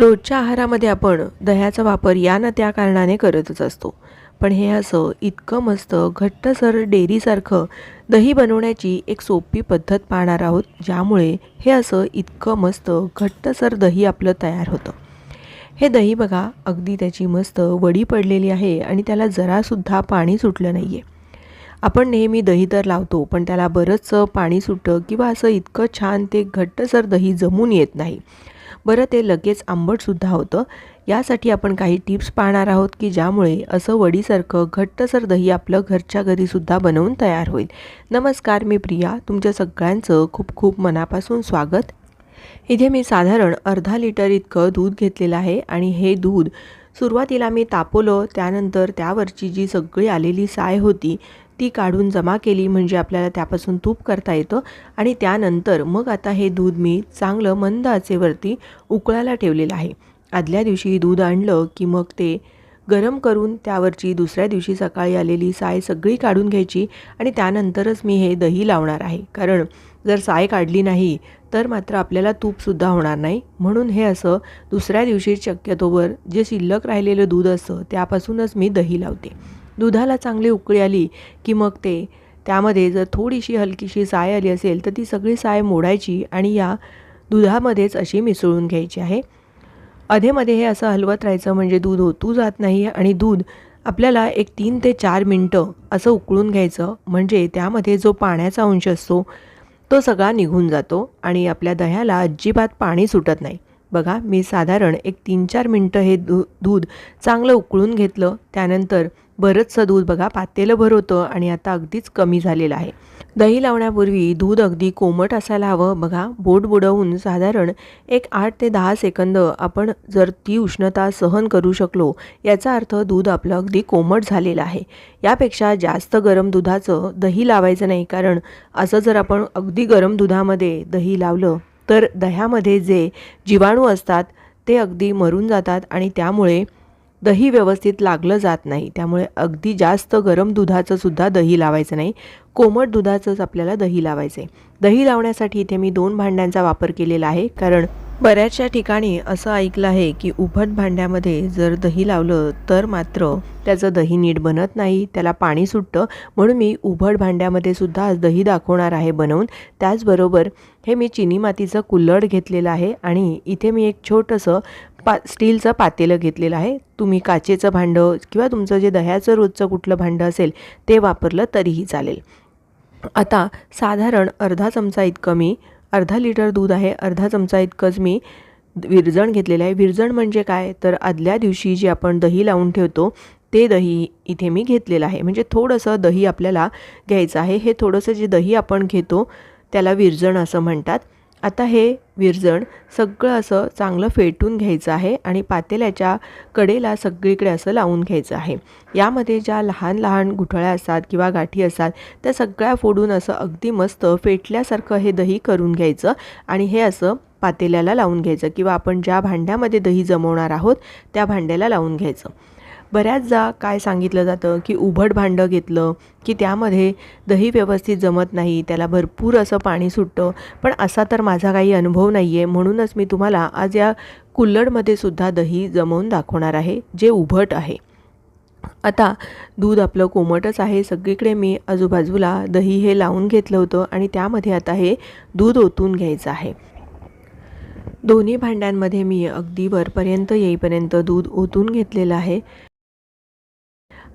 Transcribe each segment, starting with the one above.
रोजच्या आहारामध्ये आपण दह्याचा वापर या ना त्या कारणाने करतच असतो. पण हे असं इतकं मस्त घट्टसर डेअरीसारखं दही बनवण्याची एक सोपी पद्धत पाहणार आहोत ज्यामुळे हे असं इतकं मस्त घट्टसर दही आपलं तयार होतं. हे दही बघा अगदी त्याची मस्त वडी पडलेली आहे आणि त्याला जरासुद्धा पाणी सुटलं नाही आहे आपण नेहमी दही तर लावतो पण त्याला बरंचसं पाणी सुटतं किंवा असं इतकं छान ते घट्टसर दही जमून येत नाही. बरं ते लगेच आंबटसुद्धा होतं. यासाठी आपण काही टिप्स पाहणार आहोत की ज्यामुळे असं वडीसारखं घट्टसर दही आपलं घरच्या घरीसुद्धा बनवून तयार होईल. नमस्कार मी प्रिया. तुमच्या सगळ्यांचं खूप खूप मनापासून स्वागत. इथे मी साधारण अर्धा लिटर इतकं दूध घेतलेलं आहे आणि हे दूध सुरुवातीला मी तापवलं त्यानंतर त्यावरची जी सगळी आलेली साय होती ती काढून जमा केली म्हणजे आपल्याला त्यापासून तूप करता येतं. आणि त्यानंतर मग आता हे दूध मी चांगलं मंद आचेवरती उकळायला ठेवलेलं आहे. आदल्या दिवशी दूध आणलं की मग ते गरम करून त्यावरची दुसऱ्या दिवशी सकाळी आलेली साय सगळी काढून घ्यायची आणि त्यानंतरच मी हे दही लावणार आहे. कारण जर साय काढली नाही तर मात्र आपल्याला तूपसुद्धा होणार नाही. म्हणून हे असं दुसऱ्या दिवशी शक्यतोवर जे शिल्लक राहिलेलं दूध असतं त्यापासूनच मी दही लावते. दुधाला चांगली उकळी आली की मग ते त्यामध्ये जर थोडीशी हलकीशी साय आली असेल तर ती सगळी साय मोडायची आणि या दुधामध्येच अशी मिसळून घ्यायची आहे. अधेमध्ये हे असं हलवत राहायचं म्हणजे दूध ओतू जात नाही आणि दूध आपल्याला एक तीन ते चार मिनटं असं उकळून घ्यायचं म्हणजे त्यामध्ये जो पाण्याचा अंश असतो तो सगळा निघून जातो आणि आपल्या दह्याला अजिबात पाणी सुटत नाही. बघा मी साधारण एक तीन चार मिनटं हे दू दूध चांगलं उकळून घेतलं त्यानंतर बरंचसं दूध बघा पातेलं भर होतं आणि आता अगदीच कमी झालेलं आहे. दही लावण्यापूर्वी दूध अगदी कोमट असायला हवं. बघा बोट बुडवून साधारण एक आठ ते दहा सेकंद आपण जर ती उष्णता सहन करू शकलो याचा अर्थ दूध आपलं अगदी कोमट झालेलं आहे. यापेक्षा जास्त गरम दुधाचं दही लावायचं नाही कारण असं जर आपण अगदी गरम दुधामध्ये दही लावलं तर दह्यामध्ये जे जीवाणू असतात ते अगदी मरून जातात आणि त्यामुळे दही व्यवस्थित लागलं जात नाही. त्यामुळे अगदी जास्त गरम दुधाचं सुद्धा दही लावायचं नाही. कोमट दुधाचंच आपल्याला दही लावायचं आहे दही लावण्यासाठी इथे मी दोन भांड्यांचा वापर केलेला आहे. कारण बऱ्याचशा ठिकाणी असं ऐकलं आहे की उभट भांड्यामध्ये जर दही लावलं तर मात्र त्याचं दही नीट बनत नाही त्याला पाणी सुटतं. म्हणून मी उभट भांड्यामध्ये सुद्धा आज दही दाखवणार आहे बनवून. त्याचबरोबर हे मी चिनी मातीचं कुल्लड घेतलेलं आहे आणि इथे मी एक छोटंसं पा स्टीलचं पातेलं घेतलेलं आहे. तुम्ही काचेचं भांडं किंवा तुमचं जे दह्याचं रोजचं कुठलं भांडं असेल ते वापरलं तरीही चालेल. आता साधारण अर्धा चमचा इतकं मी अर्धा लिटर दूध आहे अर्धा चमचा इतकंच मी विरजण घेतलेलं आहे. विरजण म्हणजे काय? तर आदल्या दिवशी जे आपण दही लावून ठेवतो ते दही इथे मी घेतलेलं आहे. म्हणजे थोडंसं दही आपल्याला घ्यायचं आहे. हे थोडंसं जे दही आपण घेतो त्याला विरजण असं म्हणतात. आता हे विरजण सगळं असं चांगलं फेटून घ्यायचं आहे आणि पातेल्याच्या कडेला सगळीकडे असं लावून घ्यायचं आहे. यामध्ये ज्या लहान लहान गुठळ्या असतात किंवा गाठी असतात त्या सगळ्या फोडून असं अगदी मस्त फेटल्यासारखं हे दही करून घ्यायचं आणि हे असं पातेल्याला लावून घ्यायचं किंवा आपण ज्या भांड्यामध्ये दही जमवणार आहोत त्या भांड्याला लावून घ्यायचं. बऱ्याचदा काय सांगितलं जातं की उभट भांडं घेतलं की त्यामध्ये दही व्यवस्थित जमत नाही त्याला भरपूर असं पाणी सुटतं. पण असा तर माझा काही अनुभव नाही आहे म्हणूनच मी तुम्हाला आज या कुल्लडमध्ये सुद्धा दही जमवून दाखवणार आहे जे उभट आहे. आता दूध आपलं कोमटच आहे. सगळीकडे मी आजूबाजूला दही हे लावून घेतलं होतं आणि त्यामध्ये आता हे दूध ओतून घ्यायचं आहे. दोन्ही भांड्यांमध्ये मी अगदी वरपर्यंत येईपर्यंत दूध ओतून घेतलेलं आहे.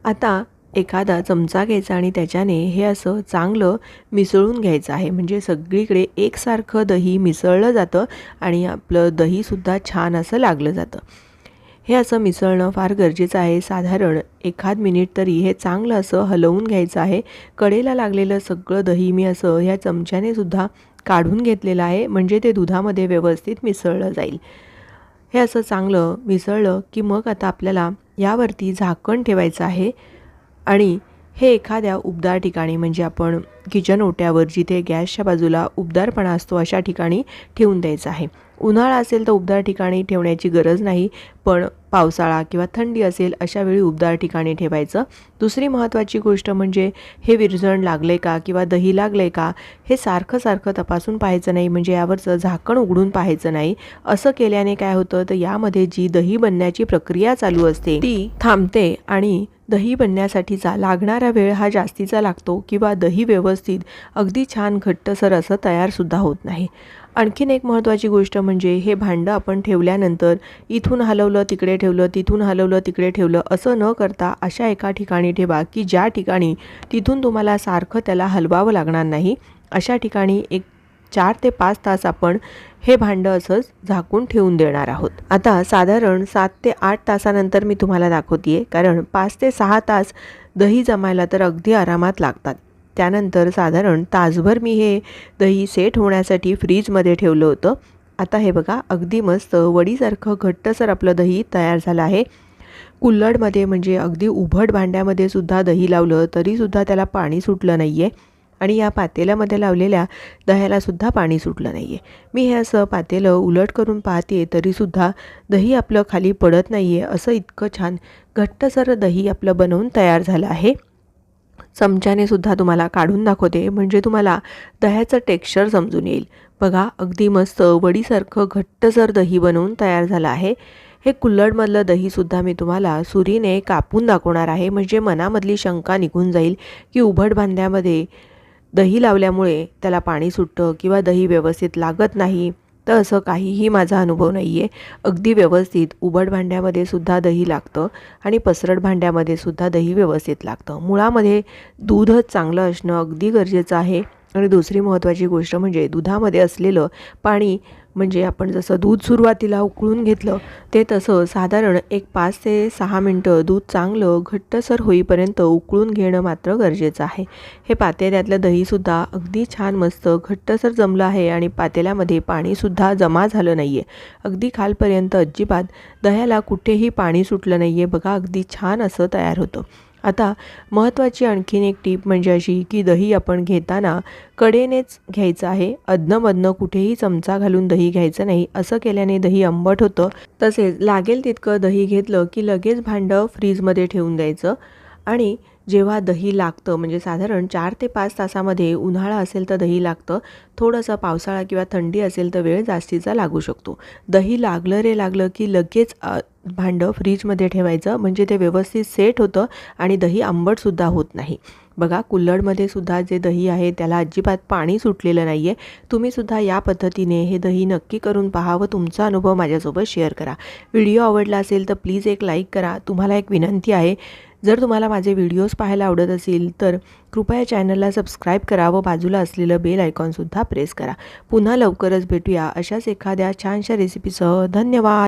आता एखादा चमचा घ्यायचा आणि त्याच्याने हे असं चांगलं मिसळून घ्यायचं आहे. म्हणजे सगळीकडे एकसारखं दही मिसळलं जातं आणि आपलं दहीसुद्धा छान असं लागलं जातं. हे असं मिसळणं फार गरजेचं आहे. साधारण एखाद मिनिट तरी हे चांगलं असं हलवून घ्यायचं आहे. कडेला लागलेलं सगळं दही मी असं ह्या चमच्याने सुद्धा काढून घेतलेलं आहे. म्हणजे ते दुधामध्ये व्यवस्थित मिसळलं जाईल. हे असं चांगलं मिसळलं की मग आता आपल्याला यावरती झाकण ठेवायचं आहे. आणि हे एखाद्या उबदार ठिकाणी म्हणजे आपण किचन ओट्यावर जिथे गॅसच्या बाजूला उबदारपणा असतो अशा ठिकाणी ठेवून द्यायचा आहे. उन्हाळा असेल तर उबदार ठिकाणी ठेवण्याची गरज नाही पण पावसाळा किंवा थंडी असेल अशा वेळी उबदार ठिकाणी ठेवायचं. दुसरी महत्त्वाची गोष्ट म्हणजे हे विरजण लागलं का किंवा दही लागलं आहे का हे सारखं सारखं तपासून पाहायचं नाही म्हणजे यावरचं झाकण उघडून पाहायचं नाही. असं केल्याने काय होतं तर यामध्ये जी दही बनण्याची प्रक्रिया चालू असते ती थांबते आणि दही बनण्यासाठीचा लागणारा वेळ हा जास्तीचा लागतो किंवा दही व्यवस्थित व्यवस्थित अगदी छान घट्टसर असं तयारसुद्धा होत नाही. आणखीन एक महत्त्वाची गोष्ट म्हणजे हे भांडं आपण ठेवल्यानंतर इथून हलवलं तिकडे ठेवलं तिथून हलवलं तिकडे ठेवलं असं न करता अशा एका ठिकाणी ठेवा की ज्या ठिकाणी तिथून तुम्हाला सारखं त्याला हलवावं लागणार नाही अशा ठिकाणी एक चार ते पाच तास आपण हे भांडं असंच झाकून ठेवून देणार आहोत. आता साधारण सात ते आठ तासानंतर मी तुम्हाला दाखवते कारण पाच ते सहा तास दही जमायला तर अगदी आरामात लागतात. त्यानंतर साधारण तासभर मी हे दही सेट होण्यासाठी फ्रीजमध्ये ठेवलं होतं. आता हे बघा अगदी मस्त वडीसारखं घट्टसर आपलं दही तयार झालं आहे. कुल्लडमध्ये म्हणजे अगदी उभट भांड्यामध्ये सुद्धा दही लावलं तरीसुद्धा त्याला पाणी सुटलं नाही आहे आणि या पातेल्यामध्ये लावलेल्या दह्यालासुद्धा पाणी सुटलं नाही आहे मी हे असं पातेलं उलट करून पाहते तरीसुद्धा दही आपलं खाली पडत नाही आहे असं इतकं छान घट्टसर दही आपलं बनवून तयार झालं आहे. चमच्याने सुद्धा तुम्हाला काढून दाखवते. म्हणजे तुम्हाला दह्याचं टेक्स्चर समजून येईल. बघा अगदी मस्त वडीसारखं घट्टसर दही बनवून तयार झालं आहे. हे कुल्लडमधलं दहीसुद्धा मी तुम्हाला सुरीने कापून दाखवणार आहे. म्हणजे मनामधली शंका निघून जाईल की उभट बांध्यामध्ये दही लावल्यामुळे त्याला पाणी सुटतं किंवा दही व्यवस्थित लागत नाही. तर असं काहीही माझा अनुभव नाही आहे अगदी व्यवस्थित. उबड भांड्यामध्ये सुद्धा दही लागतं आणि पसरट भांड्यामध्ये सुद्धा दही व्यवस्थित लागतं. मुळामध्ये दूधच चांगलं असणं अगदी गरजेचं आहे. आणि दुसरी महत्त्वाची गोष्ट म्हणजे दुधामध्ये असलेलं पाणी म्हणजे आपण जसं दूध सुरुवातीला उकळून घेतलं ते तसं साधारण एक पाच ते सहा मिनटं दूध चांगलं घट्टसर होईपर्यंत उकळून घेणं मात्र गरजेचं आहे. हे पातेल्यातलं दहीसुद्धा अगदी छान मस्त घट्टसर जमलं आहे आणि पातेल्यामध्ये पाणीसुद्धा जमा झालं नाही आहे अगदी खालपर्यंत अजिबात दह्याला कुठेही पाणी सुटलं नाही आहे बघा अगदी छान असं तयार होतं. आता महत्त्वाची आणखीन एक टीप म्हणजे अशी की दही आपण घेताना कडेनेच घ्यायचं आहे. अधनमधनं कुठेही चमचा घालून दही घ्यायचं नाही. असं केल्याने दही आंबट होतं. तसेच लागेल तितकं दही घेतलं की लगेच भांडं फ्रीजमध्ये ठेवून द्यायचं. आणि जेव्हा दही लागतं म्हणजे साधारण चार ते पाच तासामध्ये उन्हाळा असेल तर दही लागतं. थोडंसं पावसाळा किंवा थंडी असेल तर वेळ जास्तीचा लागू शकतो. दही लागलं रे लागलं की लगेच भांडं फ्रीजमध्ये ठेवायचं. म्हणजे ते व्यवस्थित सेट होतं आणि दही आंबटसुद्धा होत नाही. बघा कुल्लडमध्ये सुद्धा जे दही आहे त्याला अजिबात पाणी सुटलेलं नाही आहे तुम्हीसुद्धा या पद्धतीने हे दही नक्की करून पहा व तुमचा अनुभव माझ्यासोबत शेअर करा. व्हिडिओ आवडला असेल तर प्लीज एक लाईक करा. तुम्हाला एक विनंती आहे जर तुम्हाला माझे व्हिडिओज पाहायला आवडत असेल तर कृपया चॅनलला सबस्क्राईब करा व बाजूला असलेलं बेल आयकॉनसुद्धा प्रेस करा. पुन्हा लवकरच भेटूया अशाच एखाद्या छानशा रेसिपीसह धन्यवाद!